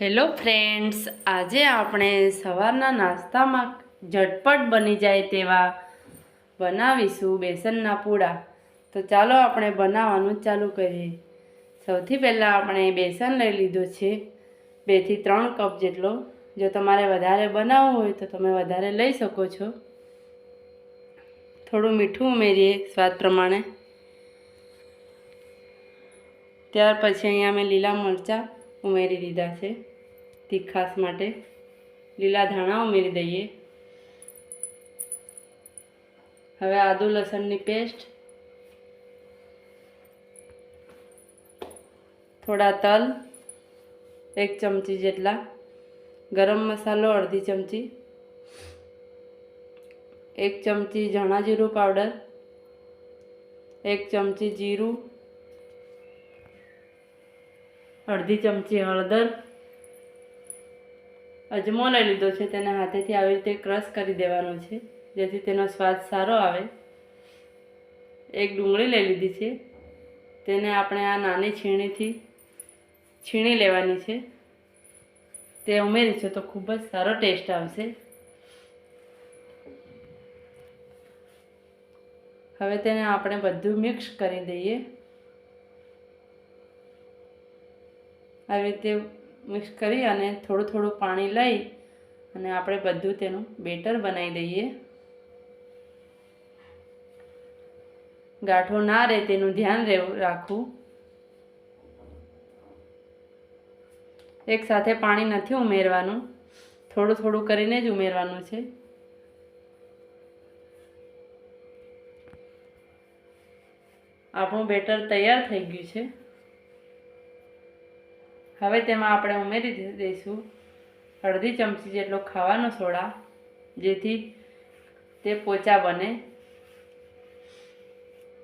Hello friends, આજે આપણે સવારના નાસ્તામાં ઝટપટ બની જાય તેવા બનાવીશું બેસનના પૂડા. તો ચાલો આપણે બનાવવાનું ચાલુ કરીએ. સૌથી પહેલાં આપણે બેસન લઈ લીધું છે. બેથી ત્રણ કપ જેટલો. જો તમારે વધારે બનાવવું હોય તો તમે વધારે લઈ શકો છો. થોડું મીઠું ઉમેરીએ સ્વાદ પ્રમાણે. ત્યાર પછી અહીંયા મેં લીલા મરચાં ઉમેરી દીધા છે તીખાસ માટે. લીલા ધાણા ઉમેરી દઈએ. હવે આદુ લસણની પેસ્ટ. થોડા તલ, એક ચમચી જેટલા. ગરમ મસાલો અડધી ચમચી. એક ચમચી ધાણા જીરું પાવડર. એક ચમચી જીરું. અડધી ચમચી હળદર અજમો લઈ લીધો છે. તેને હાથેથી આવી રીતે ક્રશ કરી દેવાનો છે. જેથી તેનો સ્વાદ સારો આવે. એક ડુંગળી લઈ લીધી છે. તેને આપણે આ નાની છીણીથી છીણી લેવાની છે. તે ઉમેરીશું તો ખૂબ જ સારો ટેસ્ટ આવશે. હવે તેને આપણે બધું મિક્સ કરી દઈએ. આવી રીતે મિક્સ કરી અને થોડું થોડું પાણી લઈ અને આપણે બધું તેનું બેટર બનાવી દઈએ. ગાંઠો ના રહે તેનું ધ્યાન રહેવું રાખવું. એક સાથે પાણી નથી ઉમેરવાનું. થોડું થોડું કરીને જ ઉમેરવાનું છે. આપણું બેટર તૈયાર થઈ ગયું છે. હવે તેમાં આપણે ઉમેરી દઈશું. અડધી ચમચી જેટલો ખાવાનો સોડા, જેથી તે પોચા બને.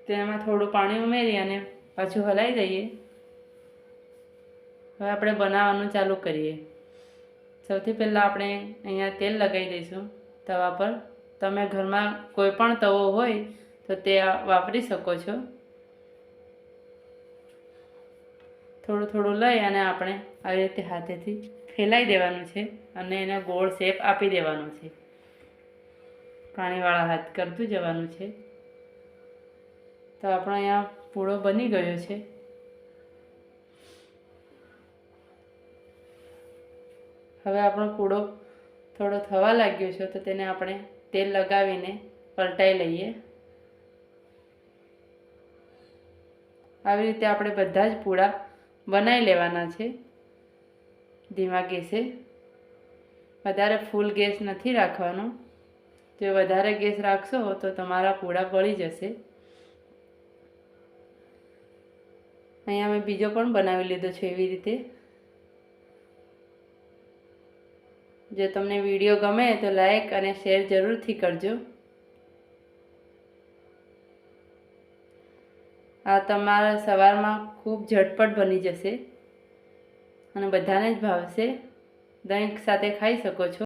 તેમાં થોડું પાણી ઉમેરી અને પાછું હલાવી દઈએ. હવે આપણે બનાવવાનું ચાલુ કરીએ. સૌથી પહેલાં આપણે અહીંયા તેલ લગાવી દઈશું તવા પર. તમે ઘરમાં કોઈ પણ તવો હોય તો તે વાપરી શકો છો. થોડું થોડું લઈ અને આપણે આવી રીતે હાથેથી ફેલાઈ દેવાનું છે અને એને ગોળ શેપ આપી દેવાનો છે. પાણીવાળા હાથ કરતું જવાનું છે. તો આપણો અહીંયા પૂળો બની ગયો છે. હવે આપણો પૂળો થોડો થવા લાગ્યો છે તો તેને આપણે તેલ લગાવીને પલટાઈ લઈએ. આવી રીતે આપણે બધા જ પૂળા બનાવી લેવાના છે. ધીમા ગેસે. વધારે ફૂલ ગેસ નથી રાખવાનો. જો વધારે ગેસ રાખશો તો તમારા પૂળા બળી જશે. અહીંયા મેં બીજો પણ બનાવી લીધો છે એવી રીતે. જો તમને વીડિયો ગમે તો લાઈક અને શેર જરૂરથી કરજો. આ તમારા સવારમાં ખૂબ ઝટપટ બની જશે અને બધાને જ ભાવશે. દહીં સાથે ખાઈ શકો છો.